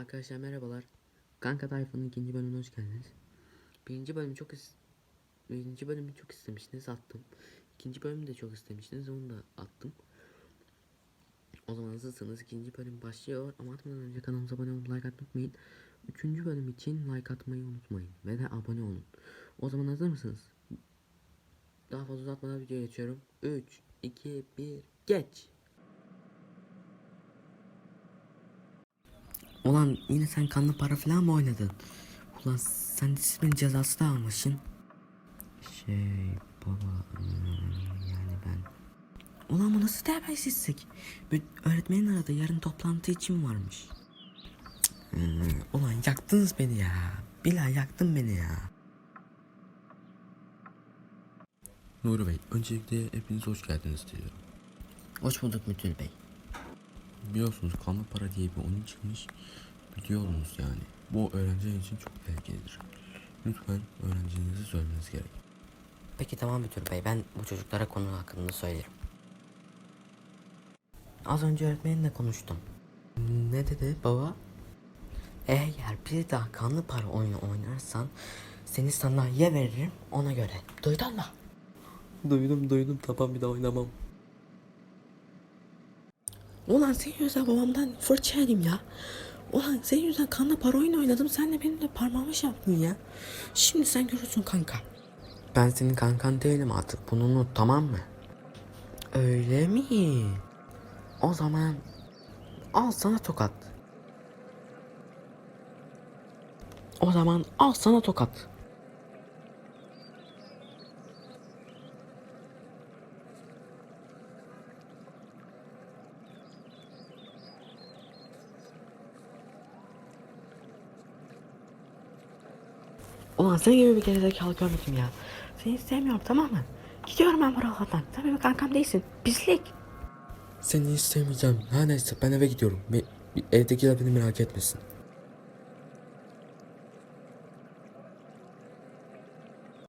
Arkadaşlar merhabalar. Kanka Tayfan'ın ikinci bölümüne hoş geldiniz. Birinci bölümü çok is birinci bölümü çok istemiştiniz attım. İkinci bölümü de çok istemiştiniz onu da attım. O zaman hazırsanız ikinci bölüm başlıyor ama atmadan önce kanalımıza abone olup like atmayı unutmayın. Üçüncü bölüm için like atmayı unutmayın ve de abone olun. O zaman hazır mısınız? Daha fazla uzatmadan videoya geçiyorum. 3, 2, 1, geç. Ulan yine sen kanlı para falan mı oynadın? Ulan sen disiplin cezası da almışsın. Şey baba hmm, yani ben... Ulan bu nasıl terbiyesizlik? Bir öğretmenin aradı yarın toplantı için varmış. Cık, Ulan yaktınız beni ya. Bilal yaktın beni ya. Nuri Bey, öncelikle hepiniz hoş geldiniz diyorum. Hoş bulduk Müdür Bey. Biliyorsunuz kanlı para diye bir oyun çıkmış. Biliyorsunuz yani. Bu öğrenciler için çok tehlikelidir. Lütfen öğrencinize söylemeniz gerek. Peki tamam Müdür Bey ben bu çocuklara konu hakkında söylerim. Az önce öğretmenimle konuştum. Ne dedi baba? Eğer bir daha kanlı para oyunu oynarsan seni sanayiye veririm ona göre. Duydun mu? Duydum duydum tamam bir daha oynamam. Ulan senin yüzünden babamdan fırça yedim ya. Ulan senin yüzünden kanlı para oyunu oynadım. Sen de benim de parmağımı şey yaptın ya. Şimdi sen görürsün kanka. Ben senin kankan değilim artık. Bunu unut tamam mı? Öyle mi? O zaman al sana tokat. O zaman al sana tokat. Ulan senin gibi bir gerizekalı görmedim ya. Seni sevmiyorum tamam mı? Gidiyorum ben buralardan. Sen benim kankam değilsin. Pislik. Seni istemeyeceğim. Her neyse ben eve gidiyorum. Be- evdekiler beni merak etmesin.